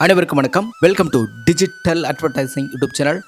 அனைவருக்கும் வணக்கம். Welcome to digital advertising YouTube channel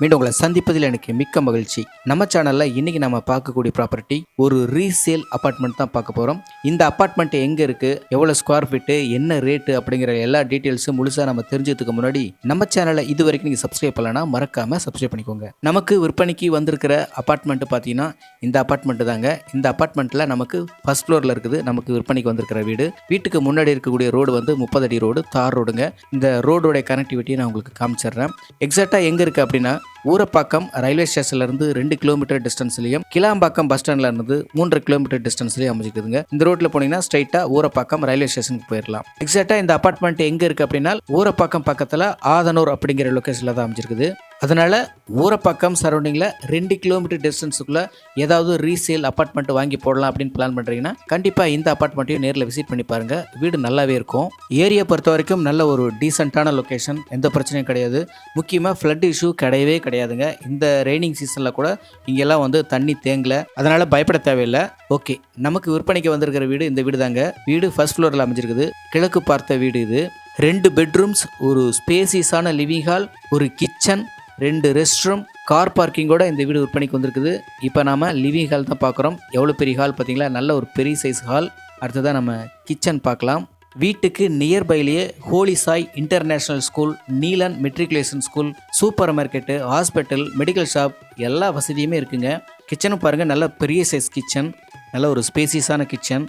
மீண்டும் உங்களை சந்திப்பதில் எனக்கு மிக்க மகிழ்ச்சி. நம்ம சேனலில் இன்றைக்கி நம்ம பார்க்கக்கூடிய ப்ராப்பர்ட்டி ஒரு ரீசேல் அப்பார்ட்மெண்ட் தான் பார்க்க போகிறோம் இந்த அப்பார்ட்மெண்ட் எங்கே இருக்குது எவ்வளோ ஸ்கொயர் ஃபீட்டு என்ன ரேட்டு அப்படிங்கிற எல்லா டீட்டெயில்ஸும் முழுசாக நம்ம தெரிஞ்சதுக்கு முன்னாடி நம்ம சேனலை இது வரைக்கும் நீங்கள் சப்ஸ்கிரைப் பண்ணலன்னா மறக்காமல் சப்ஸ்கிரைப் பண்ணிக்கோங்க. நமக்கு விற்பனைக்கு வந்திருக்கிற அப்பார்ட்மெண்ட்டு பார்த்தீங்கன்னா இந்த அப்பார்ட்மெண்ட் தாங்க. இந்த அப்பார்ட்மெண்ட்டில் நமக்கு ஃபர்ஸ்ட் ஃப்ளோரில் இருக்குது. நமக்கு விற்பனைக்கு வந்திருக்கிற வீடு. வீட்டுக்கு முன்னாடி இருக்கக்கூடிய ரோடு வந்து முப்பது அடி ரோடு தார் ரோடுங்க இந்த ரோடோடைய கனெக்டிவிட்டியை நான் உங்களுக்கு காமிச்சிடுறேன். எக்ஸாக்டாக எங்கே இருக்குது அப்படின்னா ஊரப்பாக்கம் ரயில்வே ஸ்டேஷன்லேருந்து ரெண்டு கிலோமீட்டர் டிஸ்டன்ஸ்லையும் கிளாம்பாக்கம் பஸ் ஸ்டாண்ட்ல இருந்து மூன்று கிலோமீட்டர் டிஸ்டன்ஸ்லையும் அமைஞ்சிருக்குதுங்க. இந்த ரோட்டில் போனீங்கன்னா ஸ்ட்ரைட்டாக ஊரப்பாக்கம் ரயில்வே ஸ்டேஷனுக்கு போயிடலாம் எக்ஸாக்டாக இந்த அப்பார்ட்மெண்ட் எங்கே இருக்குது அப்படின்னா ஊரப்பாக்கம் பக்கத்தில் ஆதனூர் அப்படிங்கிற லொக்கேஷனில் தான் அமைஞ்சிருக்குது. அதனால் ஊரை பக்கம் சரௌண்டிங்கில் ரெண்டு கிலோமீட்டர் டிஸ்டன்ஸுக்குள்ளே ஏதாவது ரீசேல் அப்பார்ட்மெண்ட் வாங்கி போடலாம் அப்படின்னு பிளான் பண்ணுறீங்கன்னா கண்டிப்பாக இந்த அப்பார்ட்மெண்ட்டையும் நேரில் விசிட் பண்ணி பாருங்கள் வீடு நல்லாவே இருக்கும். ஏரியா பொறுத்த வரைக்கும் நல்ல ஒரு டீசெண்டான லொக்கேஷன் எந்த பிரச்சனையும் கிடையாது. முக்கியமாக ஃப்ளட் இஷ்யூ கிடையவே கிடையாதுங்க. இந்த ரெய்னிங் சீசனில் கூட இங்கெல்லாம் வந்து தண்ணி தேங்கலை. அதனால் பயப்பட தேவையில்லை. ஓகே நமக்கு விற்பனைக்கு வந்திருக்கிற வீடு இந்த வீடு தாங்க வீடு ஃபர்ஸ்ட் ஃப்ளோரில் அமைஞ்சிருக்குது. கிழக்கு பார்த்த வீடு இது. ரெண்டு பெட்ரூம்ஸ் ஒரு ஸ்பேசியஸான லிவிங் ஹால் ஒரு கிச்சன் ரெண்டு ரெஸ்ட் ரூம் கார் பார்க்கிங்கோட இந்த வீடு விற்பனைக்கு வந்திருக்குது. இப்போ நாம் லிவிங் ஹால் தான் பார்க்குறோம் எவ்வளோ பெரிய ஹால் பார்த்தீங்களா நல்ல ஒரு பெரிய சைஸ் ஹால் அடுத்ததாக நம்ம கிச்சன் பார்க்கலாம். வீட்டுக்கு நியர்பைலேயே Holy Sai international school Neelan matriculation school super market hospital medical shop எல்லா வசதியுமே இருக்குங்க. கிச்சனும் பாருங்கள் நல்ல பெரிய சைஸ் கிச்சன் நல்ல ஒரு ஸ்பேசியஸான கிச்சன்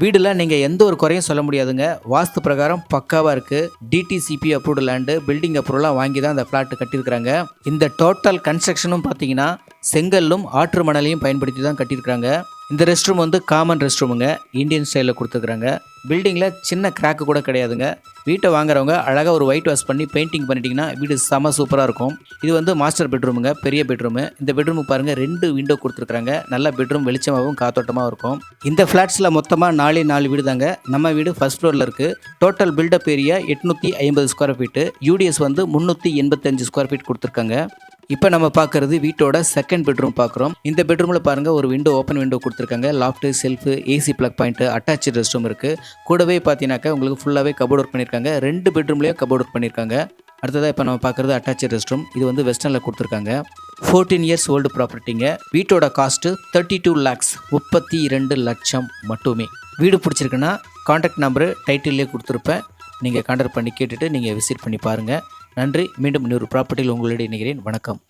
வீடுல நீங்கள் எந்த ஒரு குறையும் சொல்ல முடியாதுங்க. வாஸ்து பிரகாரம் பக்காவாக இருக்குது டிடிசிபி அப்ரூவ்டு லேண்டு பில்டிங் அப்ரூவ்லாம் வாங்கி தான் இந்த பிளாட் கட்டியிருக்கிறாங்க. இந்த டோட்டல் கன்ஸ்ட்ரக்ஷனும் பார்த்தீங்கன்னா செங்கல்லும் ஆற்று மணலையும் பயன்படுத்தி தான் கட்டியிருக்கிறாங்க. இந்த ரெஸ்ட் ரூம் வந்து காமன் ரெஸ்ட் ரூமுங்க இந்தியன் ஸ்டைலில் கொடுத்துருக்குறாங்க. பில்டிங்கில் சின்ன கிராக்கு கூட கிடையாதுங்க. வீட்டை வாங்குறவங்க அழகாக ஒரு ஒயிட் வாஷ் பண்ணி பெயிண்டிங் பண்ணிட்டீங்கன்னா வீடு செம சூப்பராக இருக்கும். இது வந்து மாஸ்டர் பெட்ரூமுங்க பெரிய பெட்ரூமு இந்த பெட்ரூமுக்கு பாருங்கள் ரெண்டு விண்டோ கொடுத்துருக்குறாங்க. நல்ல பெட்ரூம் வெளிச்சமாகவும் காத்தோட்டமாகவும் இருக்கும். இந்த ஃப்ளாட்ஸில் மொத்தமாக நாலே நாலு வீடு தாங்க நம்ம வீடு ஃபர்ஸ்ட் ஃப்ளோரில் இருக்குது டோட்டல் பில்டப் ஏரியா எட்நூற்றி ஐம்பது ஸ்கொயர் ஃபீட்டு யூடிஎஸ் வந்து முந்நூற்றி எண்பத்தஞ்சு ஸ்கொயர் ஃபீட் கொடுத்துருக்காங்க. இப்போ நம்ம பார்க்குறது வீட்டோட செகண்ட் பெட்ரூம் பார்க்குறோம் இந்த பெட்ரூமில் பாருங்கள் ஒரு விண்டோ ஓப்பன் விண்டோ கொடுத்துருக்காங்க. Loft shelf AC plug point attach rest room இருக்குது கூடவே பார்த்தீங்கன்னாக்கா உங்களுக்கு ஃபுல்லாகவே கபோர்ட் ஒர்க் பண்ணியிருக்காங்க ரெண்டு பெட்ரூம்லேயும் கபோர்ட் ஒர்க் பண்ணியிருக்காங்க அடுத்ததாக இப்போ நம்ம பார்க்குறது அட்டாச் ரெஸ்ட் ரூம் இது வந்து வெஸ்டர்னில் கொடுத்துருக்காங்க. ஃபோர்டீன் இயர்ஸ் ஓல்டு ப்ராப்பர்ட்டிங்க வீட்டோட காஸ்ட்டு தேர்ட்டி டூ லேக்ஸ் முப்பத்தி இரண்டு லட்சம் மட்டுமே. வீடு பிடிச்சிருக்குன்னா காண்டாக்ட் நம்பரு டைட்டில்லே கொடுத்துருப்பேன். நீங்கள் கான்டாக்ட் பண்ணி கேட்டுட்டு நீங்கள் விசிட் பண்ணி பாருங்கள் நன்றி. மீண்டும் இன்னொரு ப்ராப்பர்ட்டியில் உங்களிடையே இணைகிறேன். வணக்கம்.